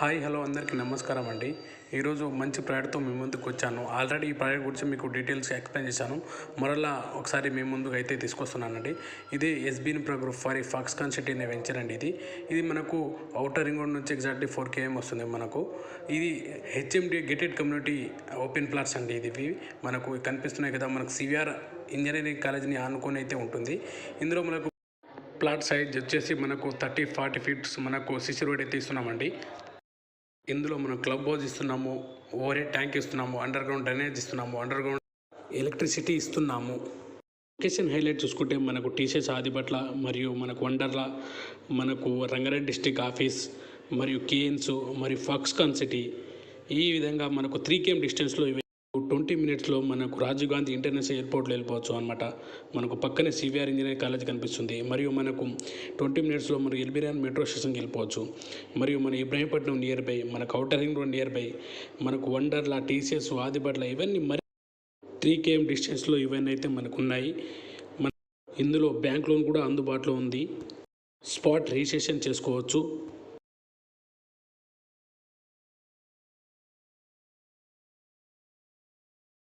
Hi hello అందరికీ నమస్కారం అండి. ఈరోజు మంచి ప్రాడక్ట్తో మీ ముందుకు వచ్చాను. ఆల్రెడీ ఈ ప్రాడక్ట్ గురించి మీకు డీటెయిల్స్ ఎక్స్ప్లెయిన్ చేశాను. మరలా ఒకసారి మీ ముందుకు అయితే తీసుకొస్తున్నానండి. ఇది ఎస్బీన్ ప్రగ్రూప్ ఫర్ ఫాక్స్కాన్ సిటీ అనే వెంచర్ అండి ఇది. ఇది మనకు అవుటర్ రింగ్ రోడ్ నుంచి ఎగ్జాక్ట్లీ ఫోర్ కేఎం వస్తుంది మనకు. ఇది HMD gated community open plots అండి ఇది. మనకు కనిపిస్తున్నాయి కదా మనకు సివిఆర్ ఇంజనీరింగ్ కాలేజీని ఆనుకొని అయితే ఉంటుంది. ఇందులో మనకు ప్లాట్ సైజ్ వచ్చేసి మనకు థర్టీ ఫార్టీ ఫీట్స్ మనకు సిసి రోడ్ అయితే ఇస్తున్నామండి. ఇందులో మనం క్లబ్ హౌస్ ఇస్తున్నాము ఓవర్ ట్యాంక్ ఇస్తున్నాము అండర్ గ్రౌండ్ డ్రైనేజ్ ఇస్తున్నాము అండర్ గ్రౌండ్ ఎలక్ట్రిసిటీ ఇస్తున్నాము. లొకేషన్ హైలైట్ చూసుకుంటే మనకు టీసీఎస్ ఆదిపట్ల మరియు మనకు వండర్లా మనకు రంగారెడ్డి డిస్టిక్ ఆఫీస్ మరియు కేఎన్స్ మరియు ఫాక్స్కాన్ సిటీ. ఈ విధంగా మనకు త్రీ కేఎం డిస్టెన్స్లో ఇవి ట్వంటీ మినిట్స్లో మనకు రాజీవ్ గాంధీ ఇంటర్నేషనల్ ఎయిర్పోర్ట్లో వెళ్ళిపోవచ్చు అనమాట మనకు పక్కనే సివిఆర్ ఇంజనీరింగ్ కాలేజ్ కనిపిస్తుంది. మరియు మనకు ట్వంటీ మినిట్స్లో మనం ఎల్బిరాన్ మెట్రో స్టేషన్కి వెళ్ళిపోవచ్చు. మరియు మన ఇబ్రాహీంపట్నం నియర్ బై మనకు outer ring road near by మనకు వండర్లా టీసీఎస్ ఆదిపట్ల ఇవన్నీ మరి త్రీ కేఎం డిస్టెన్స్లో ఇవన్నీ అయితే మనకు ఉన్నాయి మన ఇందులో బ్యాంక్ లోన్ కూడా అందుబాటులో ఉంది. స్పాట్ రిజిస్ట్రేషన్ చేసుకోవచ్చు.